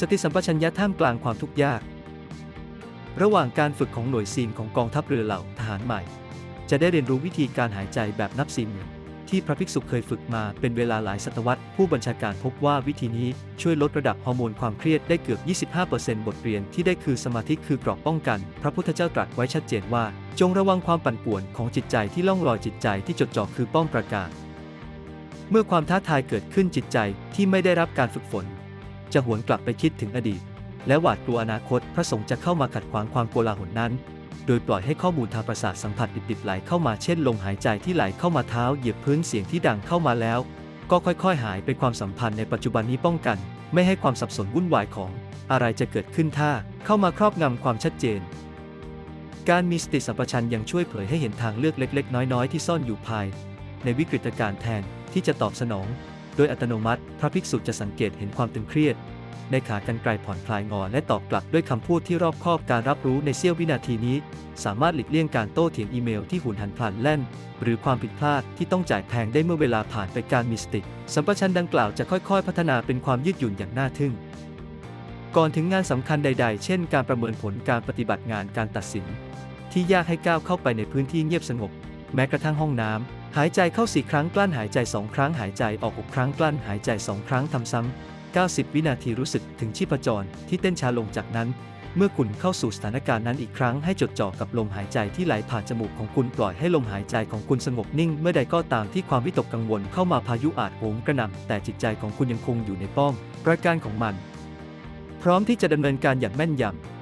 สติสัมปชัญญะท่ามกลางความทุกข์ยาก ระหว่างการฝึกของหน่วยซีนของกองทัพเรือเหล่าทหารใหม่ จะได้เรียนรู้วิธีการหายใจแบบนับสี่หมื่นที่พระภิกษุเคยฝึกมาเป็นเวลาหลายศตวรรษ ผู้บัญชาการพบว่าวิธีนี้ช่วยลดระดับฮอร์โมนความเครียดได้เกือบ 25%บทเรียนที่ได้คือสมาธิคือกราะป้องกัน พระพุทธเจ้าตรัสไว้ชัดเจนว่า จงระวังความปั่นป่วนของจิตใจที่ล่องลอยจิตใจที่จดจ่อคือป้อมปราการ เมื่อความท้าทายเกิดขึ้นจิตใจที่ไม่ได้รับการฝึกฝน จะหวนกลับไปคิดถึงอดีต และหวาดกลัวอนาคตพระสงฆ์จะเข้ามาขัดขวางความโกลาหลนั้น โดยปล่อยให้ข้อมูลทางประสาทสัมผัสดิบๆไหลเข้ามาเช่นลมหายใจที่ไหลเข้ามาเท้าเหยียบพื้นเสียงที่ดังเข้ามาแล้ว ก็ค่อยๆ หายไปความสัมพันธ์ในปัจจุบันนี้ป้องกัน ไม่ให้ความสับสนวุ่นวายของ อะไรจะเกิดขึ้นถ้าเข้ามาครอบงำความชัดเจนการมีสติสัมปชัญญะยังช่วยเผยให้เห็นทางเลือกเล็ก ๆ น้อย ๆ ที่ซ่อนอยู่ภาย ในวิกฤตการณ์แทนที่จะตอบสนอง โดยอัตโนมัติ พระภิกษุจะสังเกตเห็นความตึงเครียด ในขากรรไกรผ่อนคลายงอและตอบกลับด้วยคำพูดที่รอบคอบการรับรู้ในเสี้ยววินาทีนี้ สามารถหลีกเลี่ยงการโต้เถียงอีเมลที่หุนหันพลันแล่น หรือความผิดพลาดที่ต้องจ่ายแพงได้เมื่อเวลาผ่านไปการมีสติสัมปชัญญะดังกล่าวจะค่อยๆ พัฒนาเป็นความยืดหยุ่นอย่างน่าทึ่ง ก่อนถึงงานสำคัญใด ๆ เช่น การประเมินผลการปฏิบัติงานการตัดสิน ที่ยากให้ก้าวเข้าไปในพื้นที่เงียบสงบ แม้กระทั่งห้องน้ำ หายใจเข้าสี่ครั้งกลั้นหายใจสองครั้งหายใจออกหกครั้งกลั้นหายใจสองครั้งทำซ้ำ 90 วินาทีรู้สึกถึงชีพจรที่เต้นช้าลงจากนั้น เมื่อคุณเข้าสู่สถานการณ์นั้นอีกครั้งให้จดจ่อกับลมหายใจที่ไหลผ่านจมูกของคุณปล่อยให้ลมหายใจของคุณสงบนิ่ง เมื่อใดก็ตามที่ความวิตกกังวลเข้ามาพายุอาจโหมกระหน่ำแต่จิตใจของคุณยังคงอยู่ในป้อมประการของมัน พร้อมที่จะดำเนินการอย่างแม่นยำ